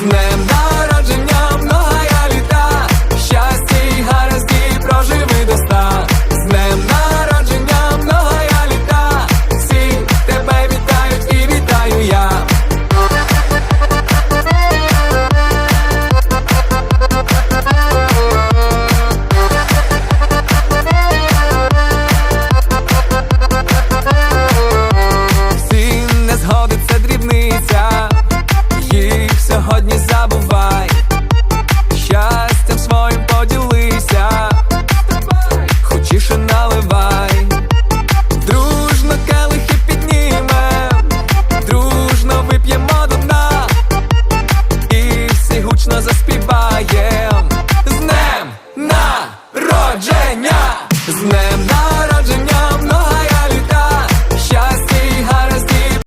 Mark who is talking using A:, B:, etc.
A: з сьогодні забувай, щастям своїм поділися, хочіше наливай, дружно келихи підніме, дружно вип'ємо до дна. І всі гучно заспіваєм. З ним народження!